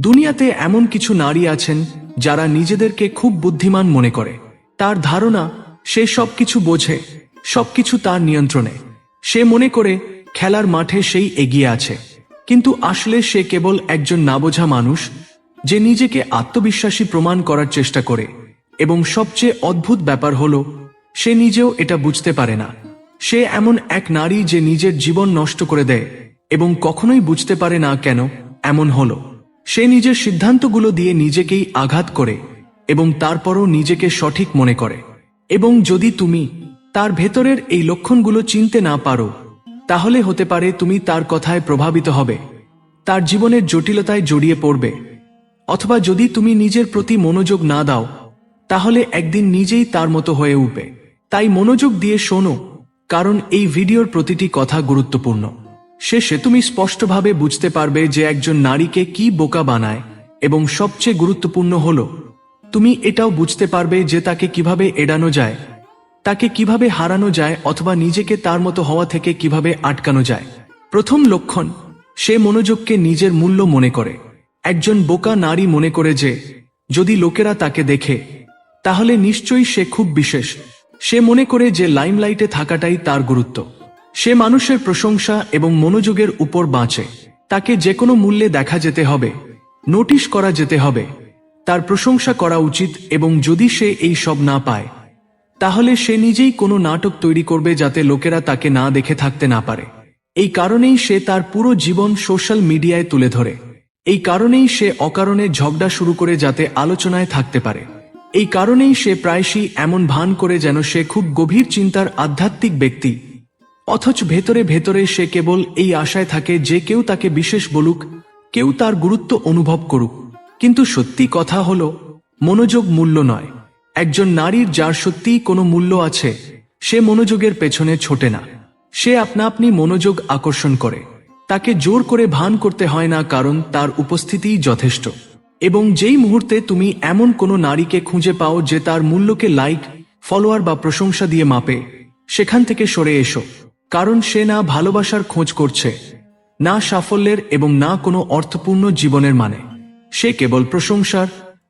দুনিয়াতে এমন কিছু নারী আছেন যারা নিজেদেরকে খুব বুদ্ধিমান মনে করে। তার ধারণা, সে সবকিছু বোঝে, সবকিছু তার নিয়ন্ত্রণে। সে মনে করে খেলার মাঠে সেই এগিয়ে আছে। কিন্তু আসলে সে কেবল একজন না বোঝা মানুষ যে নিজেকে আত্মবিশ্বাসী প্রমাণ করার চেষ্টা করে। এবং সবচেয়ে অদ্ভুত ব্যাপার হলো, সে নিজেও এটা বুঝতে পারে না। সে এমন এক নারী যে নিজের জীবন নষ্ট করে দেয় এবং কখনোই বুঝতে পারে না কেন এমন হলো। সে নিজের সিদ্ধান্তগুলো দিয়ে নিজেকেই আঘাত করে এবং তারপরও নিজেকে সঠিক মনে করে। এবং যদি তুমি তার ভেতরের এই লক্ষণগুলো চিনতে না পারো, তাহলে হতে পারে তুমি তার কথায় প্রভাবিত হবে, তার জীবনের জটিলতায় জড়িয়ে পড়বে। অথবা যদি তুমি নিজের প্রতি মনোযোগ না দাও, তাহলে একদিন নিজেই তার মতো হয়ে উঠবে। তাই মনোযোগ দিয়ে শোনো, কারণ এই ভিডিওর প্রতিটি কথা গুরুত্বপূর্ণ। শেষে তুমি স্পষ্টভাবে বুঝতে পারবে যে একজন নারীকে কি বোকা বানায়, এবং সবচেয়ে গুরুত্বপূর্ণ হলো, তুমি এটাও বুঝতে পারবে যে তাকে কীভাবে এড়ানো যায়, তাকে কীভাবে হারানো যায় অথবা নিজেকে তার মতো হওয়া থেকে কীভাবে আটকানো যায়। প্রথম লক্ষণ, সে মনোযোগকে নিজের মূল্য মনে করে। একজন বোকা নারী মনে করে যে, যদি লোকেরা তাকে দেখে, তাহলে নিশ্চয়ই সে খুব বিশেষ। সে মনে করে যে লাইমলাইটে থাকাটাই তার গুরুত্ব। সে মানুষের প্রশংসা এবং মনোযোগের উপর বাঁচে। তাকে যে কোনো মূল্যে দেখা যেতে হবে, নোটিশ করা যেতে হবে। তার প্রশংসা করা উচিত এবং যদি সে এই সব না পায়, তাহলে সে নিজেই কোনো নাটক তৈরি করবে যাতে লোকেরা তাকে না দেখে থাকতে না পারে। এই কারণেই সে তার পুরো জীবন সোশ্যাল মিডিয়ায় তুলে ধরে। এই কারণেই সে অকারণে ঝগড়া শুরু করে যাতে আলোচনায় থাকতে পারে। এই কারণেই সে প্রায়শই এমন ভান করে যেন সে খুব গভীর চিন্তার আধ্যাত্মিক ব্যক্তি। অথচ ভেতরে ভেতরে সে কেবল এই আশায় থাকে যে কেউ তাকে বিশেষ বলুক, কেউ তার গুরুত্ব অনুভব করুক। কিন্তু সত্যি কথা হল, মনোযোগ মূল্য নয়। একজন নারীর যার সত্যিই কোনো মূল্য আছে, সে মনোযোগের পেছনে ছোটে না। সে আপনা আপনি মনোযোগ আকর্ষণ করে। তাকে জোর করে ভান করতে হয় না কারণ তার উপস্থিতিই যথেষ্ট। এবং যেই মুহূর্তে তুমি এমন কোনো নারীকে খুঁজে পাও যে তার মূল্যকে লাইক ফলোয়ার বা প্রশংসা দিয়ে মাপে, সেখান থেকে সরে এসো। কারণ সে না ভালোবাসার খোঁজ করছে, না সাফল্যের এবং না কোনো অর্থপূর্ণ জীবনের মানে। সে কেবল প্রশংসার,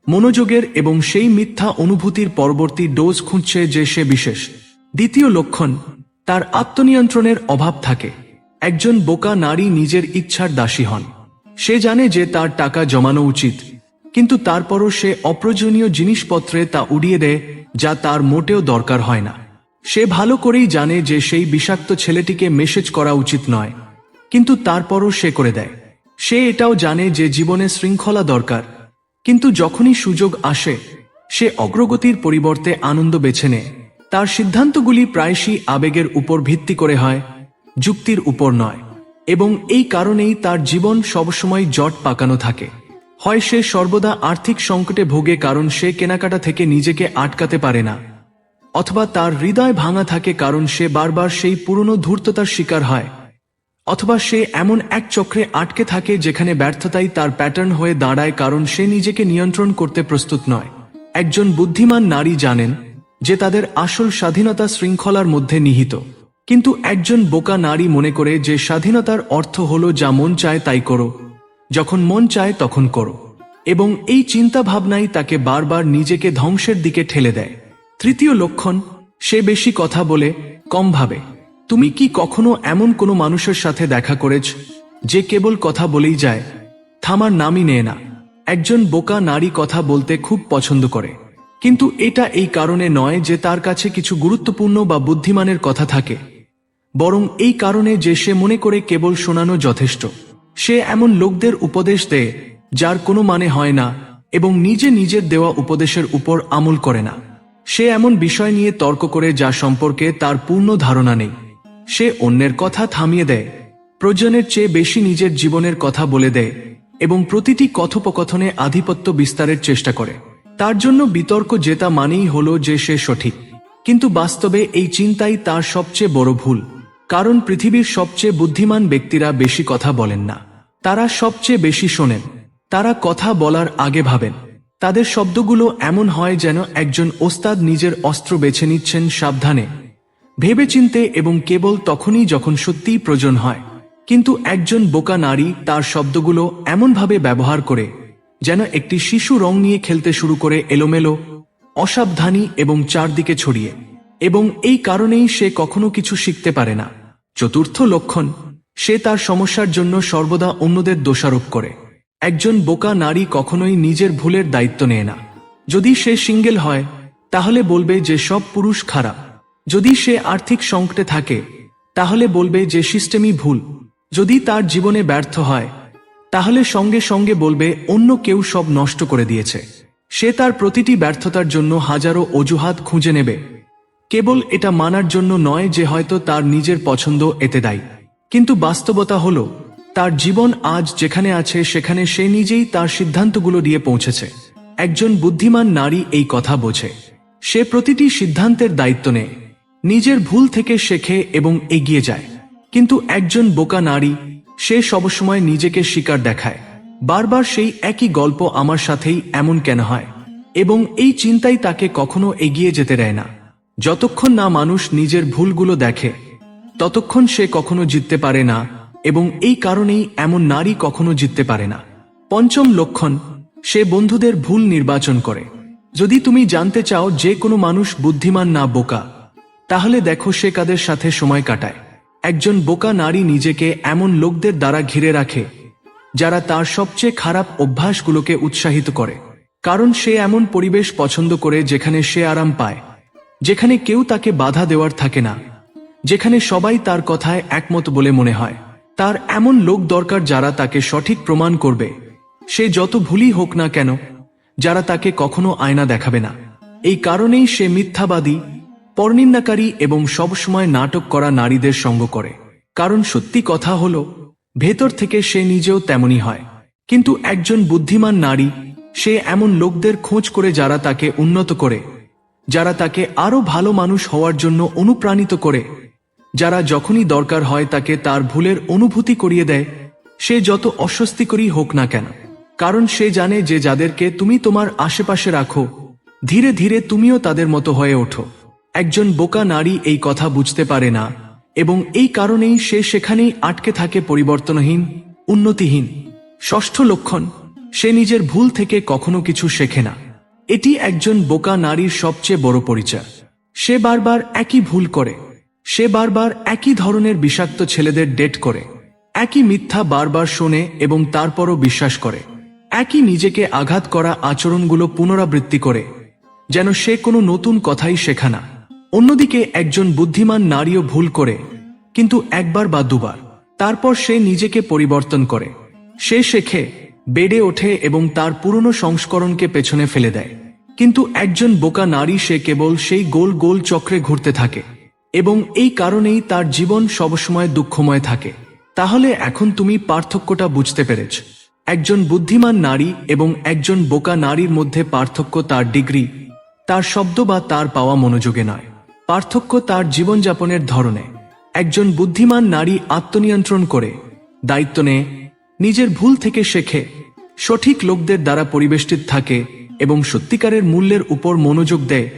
মনোযোগের এবং সেই মিথ্যা অনুভূতির পরবর্তী ডোজ খুঁজছে যে সে বিশেষ। দ্বিতীয় লক্ষণ, তার আত্মনিয়ন্ত্রণের অভাব থাকে। একজন বোকা নারী নিজের ইচ্ছার দাসী হন। সে জানে যে তার টাকা জমানো উচিত, কিন্তু তারপরও সে অপ্রয়োজনীয় জিনিসপত্রে তা উড়িয়ে দেয় যা তার মোটেও দরকার হয় না। সে ভালো করেই জানে যে সেই বিষাক্ত ছেলেটিকে মেসেজ করা উচিত নয়, কিন্তু তারপরও সে করে দেয়। সে এটাও জানে যে জীবনে শৃঙ্খলা দরকার, কিন্তু যখনই সুযোগ আসে, সে অগ্রগতির পরিবর্তে আনন্দ বেছে নেয়। তার সিদ্ধান্তগুলি প্রায়শই আবেগের উপর ভিত্তি করে হয়, যুক্তির উপর নয়, এবং এই কারণেই তার জীবন সবসময় জট পাকানো থাকে। হয় সে সর্বদা আর্থিক সংকটে ভোগে কারণ সে কেনাকাটা থেকে নিজেকে আটকাতে পারে না অথবা তার হৃদয় ভাঙা থাকে কারণ সে বারবার সেই পুরনো ধূর্ততার শিকার হয়। অথবা সে এমন এক চক্রে আটকে থাকে যেখানে ব্যর্থতাই তার প্যাটার্ন হয়ে দাঁড়ায় কারণ সে নিজেকে নিয়ন্ত্রণ করতে প্রস্তুত নয়। একজন বুদ্ধিমান নারী জানেন যে তাদের আসল স্বাধীনতা শৃঙ্খলার মধ্যে নিহিত। কিন্তু একজন বোকা নারী মনে করে যে স্বাধীনতার অর্থ হলো যা মন চায় তাই করো। যখন মন চায় তখন করো। এবং এই চিন্তা ভাবনাই তাকে বারবার নিজেকে ধ্বংসের দিকে ঠেলে দেয়। তৃতীয় লক্ষণ, সে বেশি কথা বলে, কম ভাবে। তুমি কি কখনো এমন কোনো মানুষের সাথে দেখা করেছ, যে কেবল কথা বলেই যায়? থামার নামই নেয় না। একজন বোকা নারী কথা বলতে খুব পছন্দ করে। কিন্তু এটা এই কারণে নয় যে তার কাছে কিছু গুরুত্বপূর্ণ বা বুদ্ধিমানের কথা থাকে। বরং এই কারণে যে সে মনে করে কেবল শোনানো যথেষ্ট। সে এমন লোকদের উপদেশ দেয়, যার কোনো মানে হয় না এবং নিজে নিজের দেওয়া উপদেশের উপর আমল করে না। সে এমন বিষয় নিয়ে তর্ক করে যা সম্পর্কে তার পূর্ণ ধারণা নেই। সে অন্যের কথা থামিয়ে দেয়, প্রয়োজনের চেয়ে বেশি নিজের জীবনের কথা বলে দেয় এবং প্রতিটি কথোপকথনে আধিপত্য বিস্তারের চেষ্টা করে। তার জন্য বিতর্ক জেতা মানেই হল যে সে সঠিক। কিন্তু বাস্তবে এই চিন্তাই তার সবচেয়ে বড় ভুল, কারণ পৃথিবীর সবচেয়ে বুদ্ধিমান ব্যক্তিরা বেশি কথা বলেন না। তারা সবচেয়ে বেশি শোনেন, তারা কথা বলার আগে ভাবেন। তাদের শব্দগুলো এমন হয় যেন একজন ওস্তাদ নিজের অস্ত্র বেছে নিচ্ছেন সাবধানে। ভেবেচিন্তে এবং কেবল তখনই যখন সত্যিই প্রয়োজন হয়। কিন্তু একজন বোকা নারী তার শব্দগুলো এমনভাবে ব্যবহার করে, যেন একটি শিশু রং নিয়ে খেলতে শুরু করে এলোমেলো, অসাবধানী এবং চারদিকে ছড়িয়ে। এবং এই কারণেই সে কখনো কিছু শিখতে পারে না। চতুর্থ লক্ষণ, সে তার সমস্যার জন্য সর্বদা অন্যদের দোষারোপ করে। একজন বোকা নারী কখনোই নিজের ভুলের দায়িত্ব নেয় না। যদি সে সিঙ্গেল হয়, তাহলে বলবে যে সব পুরুষ খারাপ। যদি সে আর্থিক সংকটে থাকে, তাহলে বলবে যে সিস্টেমই ভুল। যদি তার জীবনে ব্যর্থ হয়, তাহলে সঙ্গে সঙ্গে বলবে অন্য কেউ সব নষ্ট করে দিয়েছে। সে তার প্রতিটি ব্যর্থতার জন্য হাজারো অজুহাত খুঁজে নেবে। কেবল এটা মানার জন্য নয় যে হয়তো তার নিজের পছন্দ এতে দায়ী। কিন্তু বাস্তবতা হল তার জীবন আজ যেখানে আছে, সেখানে সে নিজেই তার সিদ্ধান্তগুলো দিয়ে পৌঁছেছে। একজন বুদ্ধিমান নারী এই কথা বোঝে। সে প্রতিটি সিদ্ধান্তের দায়িত্ব নেয়। নিজের ভুল থেকে শেখে এবং এগিয়ে যায়। কিন্তু একজন বোকা নারী, সে সবসময় নিজেকে শিকার দেখায়। বারবার সেই একই গল্প আমার সাথেই এমন কেন হয়? এবং এই চিন্তাই তাকে কখনো এগিয়ে যেতে দেয় না। যতক্ষণ না মানুষ নিজের ভুলগুলো দেখে, ততক্ষণ সে কখনো জিততে পারে না এবং এই কারণেই এমন নারী কখনো জিততে পারে না। পঞ্চম লক্ষণ, সে বন্ধুদের ভুল নির্বাচন করে। যদি তুমি জানতে চাও যে কোনো মানুষ বুদ্ধিমান না বোকা, তাহলে দেখো সে কাদের সাথে সময় কাটায়। একজন বোকা নারী নিজেকে এমন লোকদের দ্বারা ঘিরে রাখে, যারা তার সবচেয়ে খারাপ অভ্যাসগুলোকে উৎসাহিত করে। কারণ সে এমন পরিবেশ পছন্দ করে যেখানে সে আরাম পায়, যেখানে কেউ তাকে বাধা দেওয়ার থাকে না, যেখানে সবাই তার কথায় একমত বলে মনে হয়। তার এমন লোক দরকার যারা তাকে সঠিক প্রমাণ করবে। সে যত ভুলই হোক না কেন, যারা তাকে কখনো আয়না দেখাবে না। এই কারণেই সে মিথ্যাবাদী, পরনিন্দাকারী এবং সবসময় নাটক করা নারীদের সঙ্গ করে। কারণ সত্যি কথা হল, ভেতর থেকে সে নিজেও তেমনই হয়। কিন্তু একজন বুদ্ধিমান নারী, সে এমন লোকদের খোঁজ করে যারা তাকে উন্নত করে, যারা তাকে আরও ভালো মানুষ হওয়ার জন্য অনুপ্রাণিত করে। যারা যখনই দরকার হয় তাকে তার ভুলের অনুভূতি করিয়ে দেয়, সে যত অস্বস্তিকরই হোক না কেন। কারণ সে জানে যে যাদেরকে তুমি তোমার আশেপাশে রাখো, ধীরে ধীরে তুমিও তাদের মতো হয়ে ওঠো। একজন বোকা নারী এই কথা বুঝতে পারে না, এবং এই কারণেই সে সেখানেই আটকে থাকে পরিবর্তনহীন, উন্নতিহীন। ষষ্ঠ লক্ষণ, সে নিজের ভুল থেকে কখনো কিছু শেখে না। এটি একজন বোকা নারীর সবচেয়ে বড় পরিচয়। সে বারবার একই ভুল করে। সে বারবার একই ধরনের বিষাক্ত ছেলেদের ডেট করে, একই মিথ্যা বারবার শোনে এবং তারপরও বিশ্বাস করে, একই নিজেকে আঘাত করা আচরণগুলো পুনরাবৃত্তি করে, যেন সে কোনো নতুন কথাই শেখা না। অন্যদিকে একজন বুদ্ধিমান নারীও ভুল করে, কিন্তু একবার বা দুবার, তারপর সে নিজেকে পরিবর্তন করে। সে শেখে, বেড়ে ওঠে এবং তার পুরনো সংস্করণকে পেছনে ফেলে দেয়। কিন্তু একজন বোকা নারী সে কেবল সেই গোল গোল চক্রে ঘুরতে থাকে। এবং এই কারণেই তার জীবন সবসময় দুঃখময় থাকে। তাহলে এখন তুমি পার্থক্যটা বুঝতে পেরেছ। একজন বুদ্ধিমান নারী এবং একজন বোকা নারীর মধ্যে পার্থক্য তার ডিগ্রি, তার শব্দ বা তার পাওয়া মনোযোগে নয়। পার্থক্য তার জীবনযাপনের ধরনে। একজন বুদ্ধিমান নারী আত্মনিয়ন্ত্রণ করে, দায়িত্ব নেয়, নিজের ভুল থেকে শেখে, সঠিক লোকদের দ্বারা পরিবেষ্টিত থাকে এবং সত্যিকারের মূল্যের উপর মনোযোগ দেয়,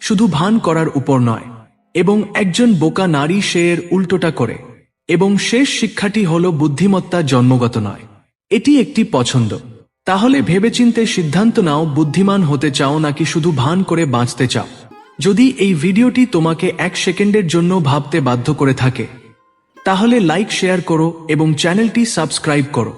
শুধু ভান করার উপর নয়। এবং একজন বোকা নারী সে এর উল্টোটা করে, এবং শেষ শিক্ষাটি হল বুদ্ধিমত্তা জন্মগত নয়। এটি একটি পছন্দ। তাহলে ভেবেচিন্তে সিদ্ধান্ত নাও, বুদ্ধিমান হতে চাও নাকি শুধু ভান করে বাঁচতে চাও। যদি এই ভিডিওটি তোমাকে এক সেকেন্ডের জন্য ভাবতে বাধ্য করে থাকে, তাহলে লাইক, শেয়ার করো এবং চ্যানেলটি সাবস্ক্রাইব করো।